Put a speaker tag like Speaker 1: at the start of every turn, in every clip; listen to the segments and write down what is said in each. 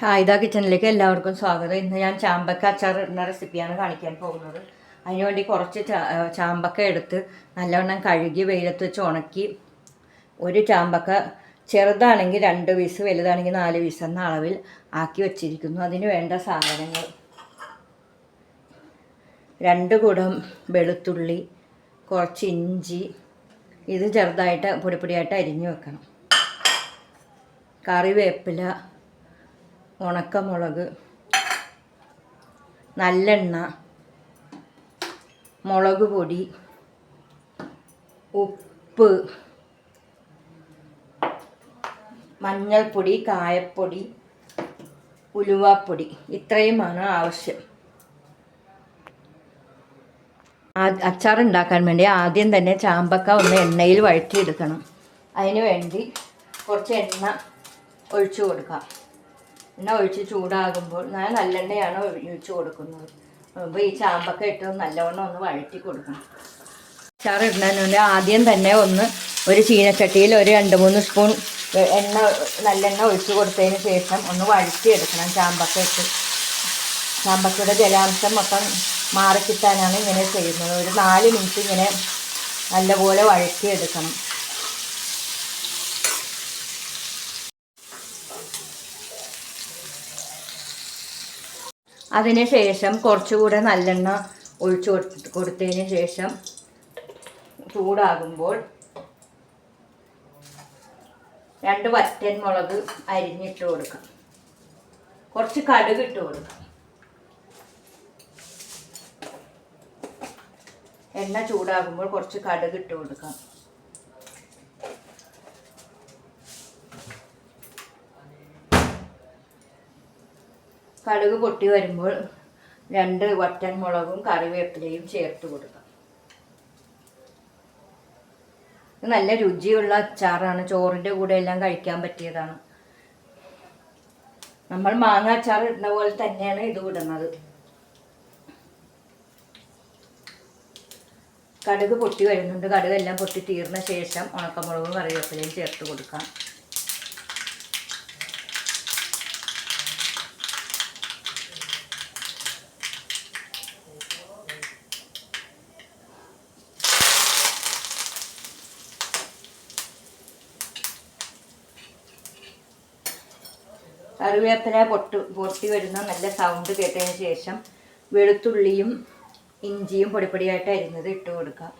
Speaker 1: ഹായ്ദ കിച്ചണിലേക്ക് എല്ലാവർക്കും സ്വാഗതം. ഇന്ന് ഞാൻ ചാമ്പക്ക അച്ചാർ ഇടുന്ന റെസിപ്പിയാണ് കാണിക്കാൻ പോകുന്നത്. അതിനുവേണ്ടി കുറച്ച് ചാമ്പക്ക എടുത്ത് നല്ലവണ്ണം കഴുകി വെയിലത്ത് വെച്ച് ഉണക്കി ഒരു ചാമ്പക്ക ചെറുതാണെങ്കിൽ രണ്ട് പീസ് വലുതാണെങ്കിൽ നാല് പീസ് എന്ന അളവിൽ ആക്കി വച്ചിരിക്കുന്നു. അതിന് വേണ്ട സാധനങ്ങൾ രണ്ട് കുടം വെളുത്തുള്ളി കുറച്ച് ഇഞ്ചി ഇത് ചെറുതായിട്ട് പൊടിപ്പൊടിയായിട്ട് അരിഞ്ഞു വെക്കണം. കറിവേപ്പില ഉണക്കമുളക് നല്ലെണ്ണ മുളക് പൊടി ഉപ്പ് മഞ്ഞൾപ്പൊടി കായപ്പൊടി ഉലുവാപ്പൊടി. ഇത്രയുമാണ് ആവശ്യം. അച്ചാർ ഉണ്ടാക്കാൻ വേണ്ടി ആദ്യം തന്നെ ചാമ്പക്ക ഒന്ന് എണ്ണയിൽ വഴറ്റിയെടുക്കണം. അതിന് വേണ്ടി കുറച്ച് എണ്ണ ഒഴിച്ചു കൊടുക്കാം. എണ്ണ ഒഴിച്ച് ചൂടാകുമ്പോൾ ഞാൻ നല്ലെണ്ണയാണ് ഒഴിച്ചു കൊടുക്കുന്നത്. അപ്പോൾ ഈ ചാമ്പക്ക ഇട്ട് നല്ലവണ്ണം ഒന്ന് വഴറ്റി കൊടുക്കണം. അച്ചാർ ഇടുന്നതിന് ആദ്യം തന്നെ ഒന്ന് ഒരു ചീനച്ചട്ടിയിൽ ഒരു രണ്ട് മൂന്ന് സ്പൂൺ എണ്ണ നല്ലെണ്ണ ഒഴിച്ച് കൊടുത്തതിന് ശേഷം ഒന്ന് വഴറ്റിയെടുക്കണം ചാമ്പക്ക ഇട്ട്. ചാമ്പക്കയുടെ ജലാംശം മൊത്തം മാറിക്കിട്ടാനാണ് ഇങ്ങനെ ചെയ്യുന്നത്. ഒരു നാല് മിനിറ്റ് ഇങ്ങനെ നല്ലപോലെ വഴറ്റിയെടുക്കണം. അതിന് ശേഷം കുറച്ചുകൂടെ നല്ലെണ്ണ ഒഴിച്ചു കൊടുത്ത് കൊടുത്തതിന് ശേഷം ചൂടാകുമ്പോൾ രണ്ട് വറ്റൻ മുളക് അരിഞ്ഞിട്ട് കൊടുക്കാം കുറച്ച് കടുക് ഇട്ട് കൊടുക്കാം എണ്ണ ചൂടാകുമ്പോൾ കുറച്ച് കടുക് ഇട്ട് കൊടുക്കാം കടുക് പൊട്ടി വരുമ്പോൾ രണ്ട് വറ്റൻ മുളകും കറിവേപ്പിലയും ചേർത്ത് കൊടുക്കാം. നല്ല രുചിയുള്ള അച്ചാറാണ്. ചോറിന്റെ കൂടെ എല്ലാം കഴിക്കാൻ പറ്റിയതാണ്. നമ്മൾ മാങ്ങ അച്ചാർ ഇടുന്ന പോലെ തന്നെയാണ് ഇത് ഇടുന്നത്. കടുക് പൊട്ടി വരുന്നുണ്ട്. കടുക് എല്ലാം പൊട്ടി തീർന്ന ശേഷം ഉണക്കമുളകും കറിവേപ്പിലയും ചേർത്ത് കൊടുക്കാം. കറിവേപ്പില പൊട്ട് പൊട്ടി വരുന്ന നല്ല സൗണ്ട് കേട്ടതിന് ശേഷം വെളുത്തുള്ളിയും ഇഞ്ചിയും പൊടിപ്പൊടിയായിട്ട് അരിഞ്ഞത് ഇട്ട് കൊടുക്കാം.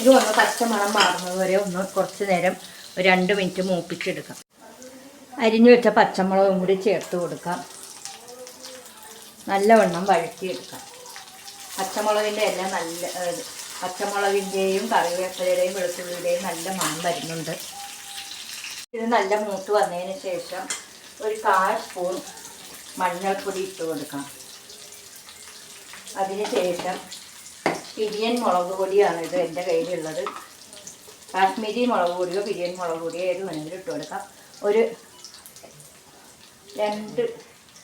Speaker 1: ഇത് ഒന്ന് പച്ച മണം മാറുന്നത് വരെ ഒന്ന് കുറച്ച് നേരം ഒരു രണ്ട് മിനിറ്റ് മൂപ്പിച്ചെടുക്കാം. അരിഞ്ഞു വെച്ച പച്ചമുളകും കൂടി ചേർത്ത് കൊടുക്കാം. നല്ലവണ്ണം വഴറ്റിയെടുക്കാം. പച്ചമുളകിന്റെ എല്ലാം നല്ല പച്ചമുളകിന്റെയും കറിവേപ്പിലയുടെയും വെളുത്തുള്ളിയുടെയും നല്ല മണം വരുന്നുണ്ട്. ഇത് നല്ല മൂത്ത് വന്നതിന് ശേഷം ഒരു കാൽ സ്പൂൺ മഞ്ഞൾപ്പൊടി ഇട്ട് കൊടുക്കാം. അതിന് ശേഷം പിരിയൻ മുളക് ഇത് എന്റെ കയ്യിലുള്ളത്. കാശ്മീരി മുളക് പൊടിയോ പിരിയൻ മുളക് പൊടിയോ ഏത് വേണമെങ്കിലും ഇട്ട് കൊടുക്കാം. ഒരു രണ്ട്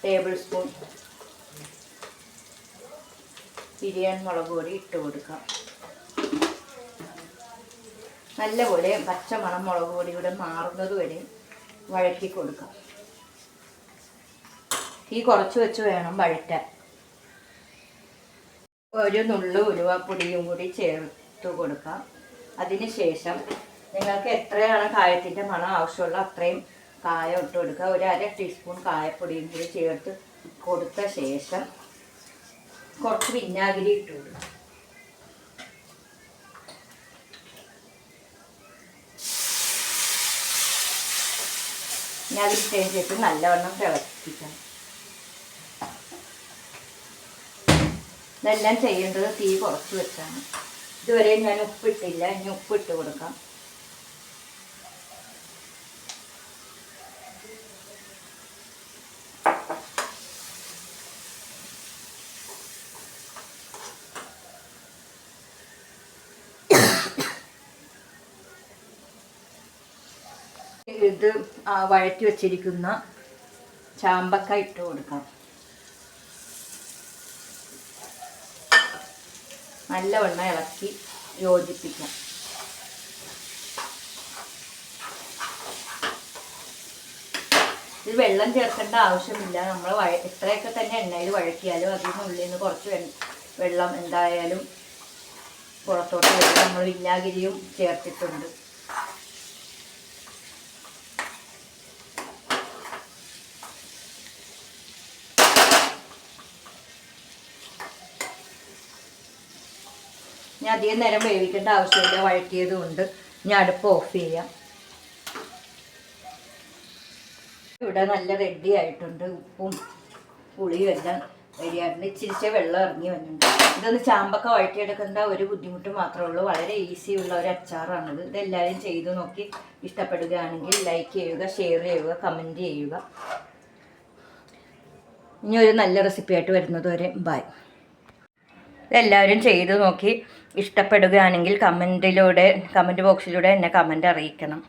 Speaker 1: ടേബിൾ സ്പൂൺ പിരിയൻ മുളക് പൊടി ഇട്ട് കൊടുക്കാം. നല്ലപോലെ പച്ചമണം മുളക് പൊടിയുടെ മാറുന്നത് വരെ വഴറ്റി കൊടുക്കാം. തീ കുറച്ച് വെച്ച് വേണം വഴറ്റാൻ. ഒരു നുള്ളു ഉലുവപ്പൊടിയും കൂടി ചേർത്ത് കൊടുക്കാം. അതിന് ശേഷം നിങ്ങൾക്ക് എത്രയാണ് കായത്തിന്റെ മണം ആവശ്യമുള്ള അത്രയും കായം ഇട്ട് കൊടുക്കുക. ഒരു അര ടീസ്പൂൺ കായപ്പൊടിയും കൂടി ചേർത്ത് കൊടുത്ത ശേഷം കുറച്ച് വിനാഗിരി ഇട്ട് കൊടുക്കുക. വിനാഗിരി ഇട്ടതിന് ശേഷം നല്ലവണ്ണം തിളപ്പിക്കണം ഇതെല്ലാം ചെയ്യേണ്ടത് തീ കുറച്ച് വെച്ചാണ്. ഇതുവരെ ഞാൻ ഉപ്പിട്ടില്ല. ഇനി ഉപ്പിട്ട് കൊടുക്കാം. ഇത് വഴറ്റി വച്ചിരിക്കുന്ന ചാമ്പക്ക ഇട്ട് കൊടുക്കാം നല്ലവണ്ണം ഇളക്കി യോജിപ്പിക്കാം. ഇത് വെള്ളം ചേർക്കേണ്ട ആവശ്യമില്ല. നമ്മൾ വഴ ഇത്രയൊക്കെ തന്നെ എണ്ണയിൽ വഴക്കിയാലും അതിനുള്ളിൽ നിന്ന് കുറച്ച് വെള്ളം എന്തായാലും പുറത്തോട്ട് നമ്മൾ വിന്നാഗിരിയും ചേർത്തിട്ടുണ്ട്. ഇനി അധികം നേരം വേവിക്കേണ്ട ആവശ്യമില്ല വഴറ്റിയത് കൊണ്ട് ഞാൻ അടുപ്പ് ഓഫ് ചെയ്യാം. ഇവിടെ നല്ല റെഡി ആയിട്ടുണ്ട്. ഉപ്പും പുളിയും എല്ലാം റെഡിയായിട്ടുണ്ട് ഇച്ചിരിച്ചേ വെള്ളം ഇറങ്ങി വന്നിട്ടുണ്ട്. ഇതൊന്ന് ചാമ്പക്ക വഴറ്റിയെടുക്കേണ്ട ഒരു ബുദ്ധിമുട്ട് മാത്രമേ ഉള്ളൂ. വളരെ ഉള്ള ഒരു അച്ചാറാണിത്. ഇതെല്ലാവരും ചെയ്തു നോക്കി ഇഷ്ടപ്പെടുകയാണെങ്കിൽ ലൈക്ക് ചെയ്യുക ഷെയർ ചെയ്യുക കമന്റ് ചെയ്യുക. ഇനി ഒരു നല്ല റെസിപ്പി ആയിട്ട് വരുന്നത് വരെ. ബൈ ഇതെല്ലാവരും ചെയ്തു നോക്കി ഇഷ്ടപ്പെടുകയാണെങ്കിൽ കമന്റിലൂടെ കമന്റ് ബോക്സിലൂടെ എന്നെ കമന്റ് അറിയിക്കണം.